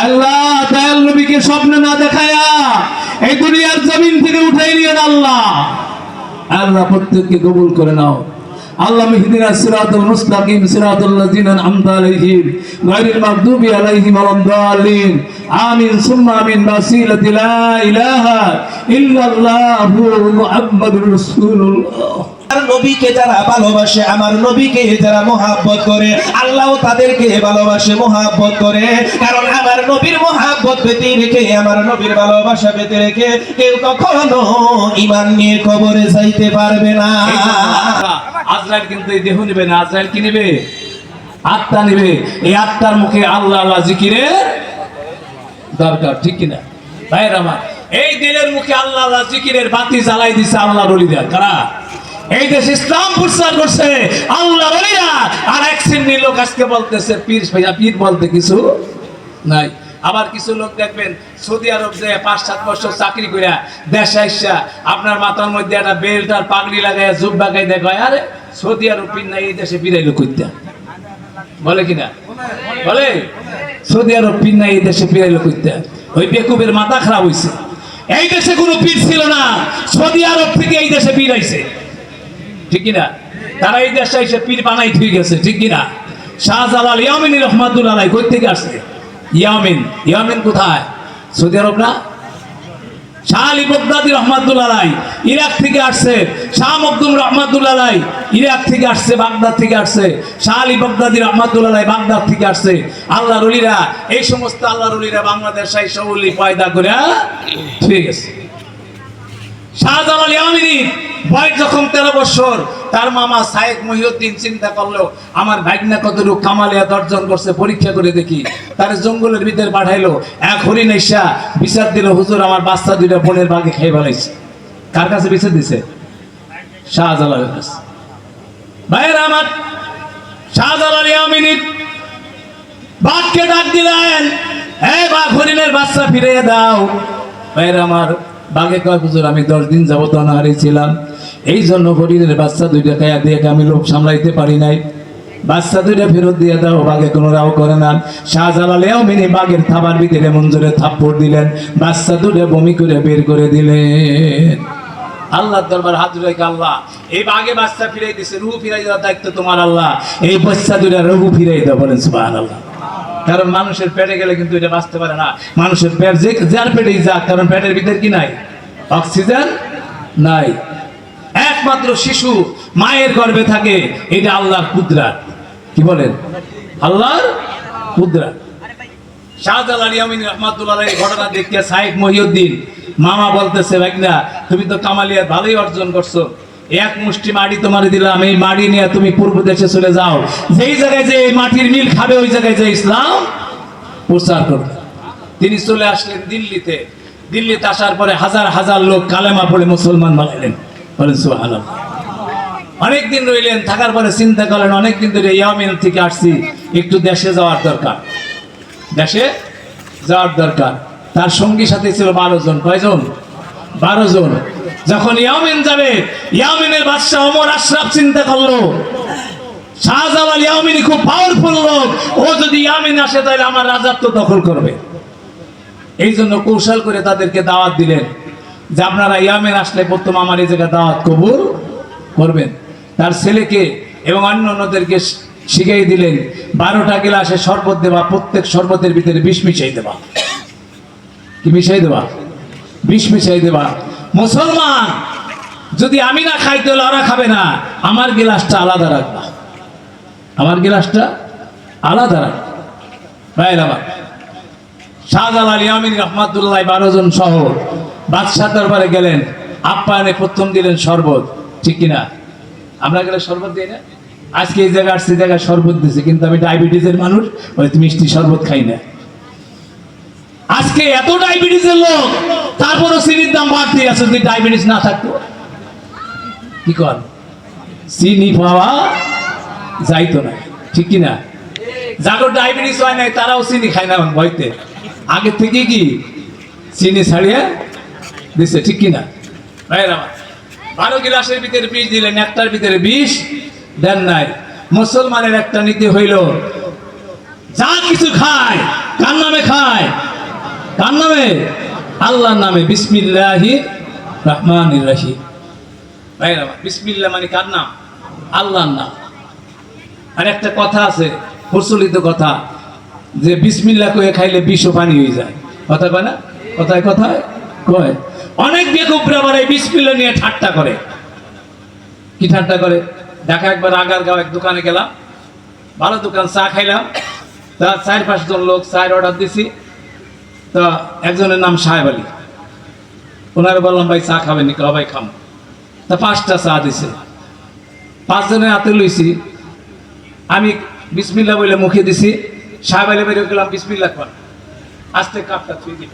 আল্লাহ, দয়াল নবীকে স্বপ্নে না দেখায়া এই দুনিয়ার জমিন থেকে উঠাই নিয়ে আল্লাহ। আল্লাহ প্রত্যেককে কবুল করে নাও। আল্লাহ মিহদিনা সিরাতুল মুস্তাকিম, সিরাতুল লাযিনা আন'আমতা আলাইহিম, গায়রিল মাগদুবি আলাইহিম ওয়ালাদ-দাল্লিন আমিন, সুম্মা আমিন বাসিলাতি লা ইলাহা ইল্লাল্লাহু মুহাম্মাদুর রাসূলুল্লাহ। আমার নবীকে যারা ভালোবাসে, আমার নবীকে যারা মোহাব্বত করে আল্লাহ তাদেরকে ভালোবাসে, মোহাব্বত করে। কারণ আমার নবীর মোহাব্বত পেতে রেখে, আমার নবীর ভালোবাসা পেতে রেখে কেউ কখনো ইমান নিয়ে কবরে যাইতে পারবে না। আজরাইল কিন্তু এই দেহ নিবে না। আজরাইল কি নিবে? আত্মা নিবে। এই আত্মার মুখে আল্লাহ আল্লাহ জিকিরে দরকার, ঠিক কিনা? ভাইয়ের আমার, এই দিনের মুখে আল্লাহ আল্লাহ জিকিরের বাতি জ্বালাই দিছে, আল্লাহ রলিরা কারা? এই দেশ ইসলাম প্রচার করছে। আল্লাহ রলিরা আর এক শ্রেণির লোক আজকে বলতেছে, পীর ভাইয়া পীর বলতে কিছু নাই। আবার কিছু লোক দেখবেন, সৌদি আরব যে পাঁচ সাত বছর চাকরি করে, দেশে আইসা আপনার মাথার মধ্যে একটা বেল্ট আর পাগড়ি লাগাই জুব বাগাই দেখায় আরে, সৌদি আরব পীর নাই, এই দেশে ফিরাইলো কইতা? বলে কিনা? বলে, সৌদি আরব পীর নাই, এই দেশে ফিরাইলো কইতা। ওই বেকুবের মাথা খারাপ হইছে। এই দেশে কোনো পীর ছিল না। সৌদি আরব থেকে এই দেশে পীর আইছে। ঠিক কিনা? তারা এই দেশে এসে পীর বানাই ঠিক গেছে, ঠিক কিনা? শাহজালাল ইয়ামিনী রহমাতুল্লাহ কই থেকে আসছে? ইয়ামিন। ইয়ামিন কোথায়? সৌদি আরব না শাহ আলী বগদাদি আলাই ইরাক থেকে আসছে। শাহ মকদুম আলাই ইরাক থেকে আসছে, বাগদাদ থেকে আসছে। শাহ আলী বগদাদি রহমাতুল্লাহ আলাই বাগদাদ থেকে আসছে। আল্লাহ রলিরা, এই সমস্ত আল্লাহ রলিরা বাংলাদেশ করে ঠিক আছে শাহজালাল ইয়ামিনী বয়স যখন তেরো বছর, তার মামা সাহেব মহিউদ্দিন চিন্তা করল, আমার ভাগনা কতটুকু কামালিয়া অর্জন করছে, পরীক্ষা করে দেখি। তার জঙ্গলের ভিতরে পাঠাইলো, এক হরিণ এসা বিচার দিল হুজুর, আমার বাচ্চা দুইটা বোনের বাগে খেয়ে ফেলাইছে। কার কাছে বিচার দিছে? শাহজালালের কাছে। ভাইয়ের আমার, শাহজালাল ইয়ামিনী বাঘকে ডাক দিলেন হ্যাঁ বাঘ হরিণের বাচ্চা ফিরিয়ে দাও। ভাইয়ের আমার, বাঘে কয়, হুজুর, আমি দশ দিন যাবত অনাহারি ছিলাম। এই জন্য হরিণের বাচ্চা দুইটা খাইয়া দিয়ে আমি লোভ সামলাইতে পারি নাই? বাচ্চা দুইটা ফেরত দিয়ে দাও, বাঘে কোনো রাও করে না। শাহজালালেও মিনি বাঘের থাবার ভিতরে মঞ্জুরে থাপ্পড় দিলেন। বাচ্চা দুটো বমি করে বের করে দিলেন। আল্লাহর দরবার হাত রেখে আল্লাহ, এই বাঘে বাচ্চা ফিরাই দিছে, রুহু ফিরাই দেওয়ার দায়িত্ব তোমার আল্লাহ। এই বাচ্চা দুইটা রুহু ফিরাই দাও বলেন সুবহান আল্লাহ কারণ মানুষের পেটে গেলে কিন্তু এটা বাঁচতে পারে না। মানুষের পেট যে যার পেটেই যাক, কারণ পেটের ভিতরে কি নাই? অক্সিজেন নাই। একমাত্র শিশু মায়ের গর্ভে থাকে, এটা আল্লাহর কুদরাত। কি বলেন? আল্লাহর কুদরাত। তুমি তো কামালিয়া ভালোই অর্জন করছ। এক মুষ্টি নিয়ে তুমি পূর্ব দেশে চলে যাও। জায়গায় মাটির ওই জায়গায় ইসলাম প্রচার করবে। তিনি চলে আসলেন দিল্লিতে। দিল্লিতে আসার পরে হাজার হাজার লোক কালেমা পড়ে মুসলমান বানাইলেন। অনেকদিন রইলেন, থাকার পরে চিন্তা করলেন, অনেকদিন ধরে ইয়ামিন থেকে আসছি, একটু দেশে যাওয়ার দরকার। দেশে যাওয়ার দরকার। তার সঙ্গী সাথে ছিল বারো জন। কয়জন? বারো জন। যখন ইয়ামিন যাবে, ইয়ামিনের বাদশাহ অমর আশরাফ চিন্তা করল, শাহজালাল ইয়ামিনী খুব পাওয়ারফুল লোক, ও যদি ইয়ামিন আসে তাহলে আমার রাজত্ব দখল করবে। এই জন্য কৌশল করে তাদেরকে দাওয়াত দিলেন। যে আপনারা ইয়ামেন আসলে প্রথম আমার এই জায়গায় দাওয়াত কবুল করবেন। তার ছেলেকে এবং অন্য অন্যদেরকে শিখিয়ে দিলেন, বারোটা গ্লাসে শরবত দেওয়া প্রত্যেক শরবতের ভিতরে বিষ মিশাই দেওয়া কি মিশাই দেওয়া বিষ মিশাই দেওয়া মুসলমান, যদি আমি না খাই তাহলে ওরা খাবে না। আমার গিলাসটা আলাদা রাখবা। আমার গিলাসটা আলাদা রাখবা। ভাইয়ের শাহজালাল ইয়ামিন রহমাতুল্লাহ বারো জন সহ বাদশাহ দরবারে গেলেন আপ্যায়নে প্রথম দিলেন শরবত, ঠিক কিনা? আমরা গেলে শরবত দিই না? আজকে এই জায়গায় আসছে জায়গায় শরবত দিছে, কিন্তু আমি ডায়াবেটিসের মানুষ, ওই মিষ্টি শরবত খাই না। আজকে এত ডায়াবেটিসের লোক, তারপরও চিনির দাম বাড়তে আছে, যদি ডায়াবেটিস না থাকতো। কি কর চিনি পাওয়া যাইতো না, ঠিক কিনা? যাদের ডায়াবেটিস হয় নাই, তারাও চিনি খায় না ভয়তে। আগে থেকে কি? চিনি ছাড়িয়ে দিছে ঠিক কিনা? ভাই আমার। বারো গিলাসের ভিতরে বিষ দিলেন একটার ভিতরে বিষ দেন নাই। মুসলমানের একটা নীতি হইল যা কিছু খায় কার নামে খায়? কার নামে? আল্লাহর নামে। বিসমিল্লাহি রহমান রাহিম। ভাইরা আমার, বিসমিল্লাহ মানে কার নাম? আল্লাহর নাম। আর একটা কথা আছে প্রচলিত কথা যে বিসমিল্লা কয়ে খাইলে বিষ ও পানি হয়ে যায়। কথা কয় না? কথায় কথায় কয়। অনেক বেকুবরা আবার এই বিসমিল্লা নিয়ে ঠাট্টা করে। কি ঠাট্টা করে? দেখা একবার আগার গাঁও এক দোকানে গেলাম। ভালো দোকান, চা খাইলাম। তা চার পাঁচজন লোক চায়ের অর্ডার দিছি। তা একজনের নাম সাহেব আলী। ওনারে বললাম, ভাই, চা খাবেন নি ভাই, খাম। তা পাঁচটা চা দিছে। পাঁচজনের হাতে লইছি। আমি বিসমিল্লা বলে মুখে দিছি। সাহেব আলী বেরিয়ে গেলাম, বিসমিল্লা খান। আস্তে কাপটা থুই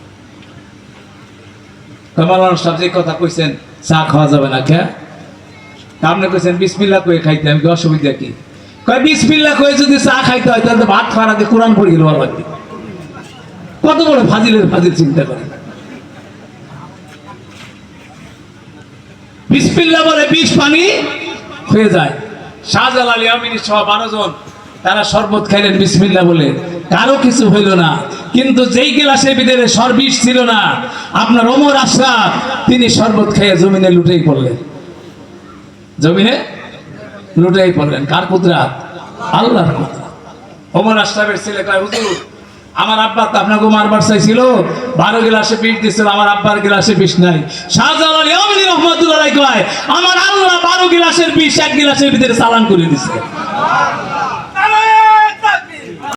সাহেব যে কথা কইছেন, চা খাওয়া যাবে না, কে? আপনি কইছেন, বিসমিল্লা কয়ে খাইতে, আমি কি অসুবিধা কি? কয়, বিসমিল্লা কয়ে যদি চা খাইতে হয়, তাহলে তো ভাত খাওয়ার আগে কোরআন পড়ে গেল লাগবে। কত বড় ফাজিলের ফাজিল, চিন্তা করে বিসমিল্লা বলে বিষ পানি হয়ে যায়। শাহজালাল ইয়ামিনী সহ বারো জন তারা শরবত খাইলেন বিসমিল্লা বলে। কারও কিছু হইল না। কিন্তু যেই গিলাসের ভিতরে সর্বিষ ছিল না, আপনার ওমর আশরাফ, তিনি শরবত খেয়ে জমিনে লুটেই পড়লেন। জমিনে লুটেই পড়লেন। কার কুদরাত? আল্লাহর কুদরাত। ওমর আশরাফের ছেলে কয়, হুজুর, আমার আব্বা তো আপনাকে মারবার চাইছিল বারো গিলাসে বিষ দিছিল, আমার আব্বার গিলাসে বিষ নাই। শাহজালাল ইয়ামিনী রহমতুল্লাহ কয়, আমার আল্লাহ বারো গিলাসের বিষ এক গিলাসের ভিতরে চালান করে দিছে।